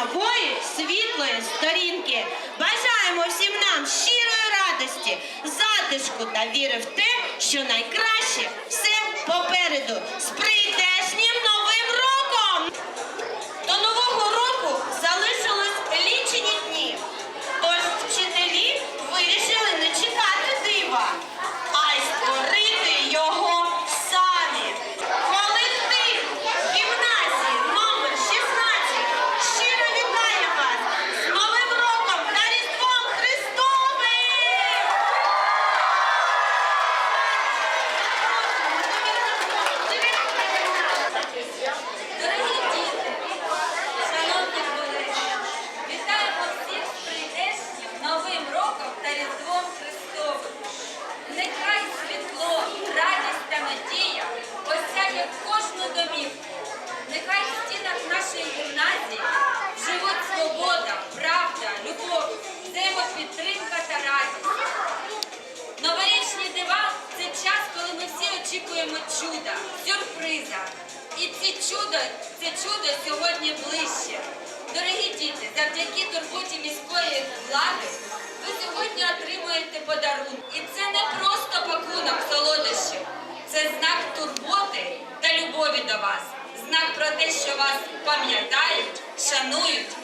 нової світлої сторінки. Бажаємо всім нам щирої радості, затишку та віри в те, що найкраще все попереду. сприйте. чудо сьогодні ближче. Дорогі діти, завдяки турботі міської влади ви сьогодні отримуєте подарунок. І це не просто пакунок солодощів, це знак турботи та любові до вас, знак про те, що вас пам'ятають, шанують.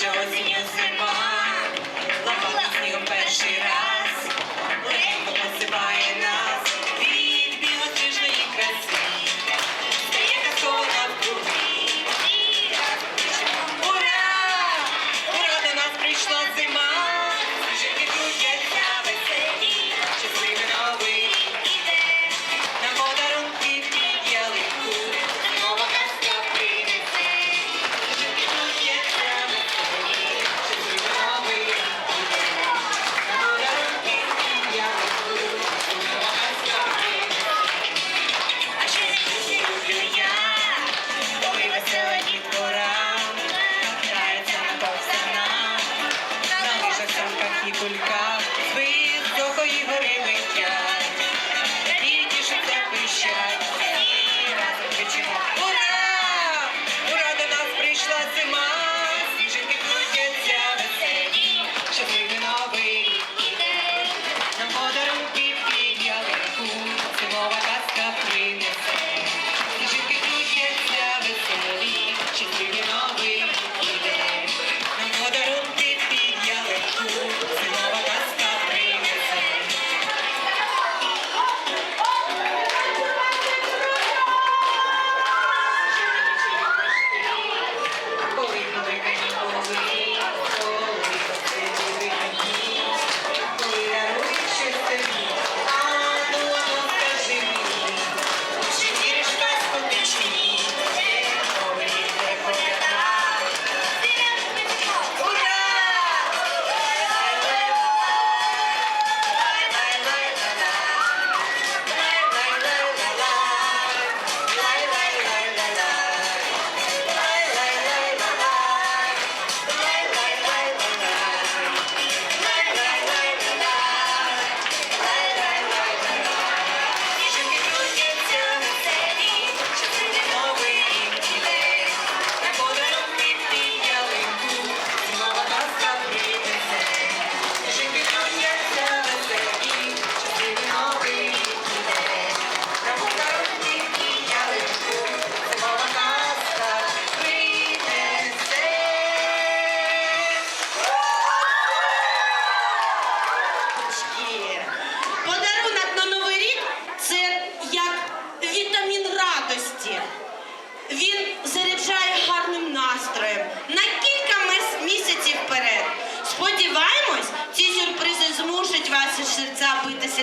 Josie.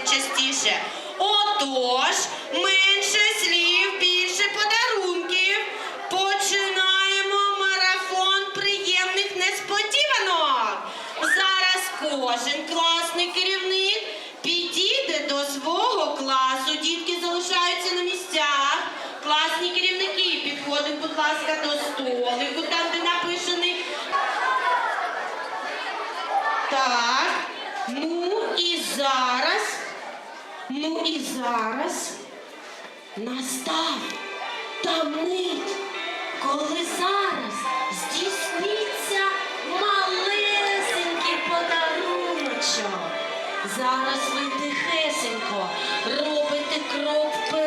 Частіше. Отож, менше слів, більше подарунків. Починаємо марафон приємних несподіванок. Зараз кожен класний керівник підійде до свого класу. Дітки залишаються на місцях. Класні керівники, підходимо, будь ласка, до столику, там, де написаний. Так. Ну і зараз. Ну і зараз настав та мить, коли зараз здійсниться малесенький подаруночок. Зараз ви тихесенько робите крок вперед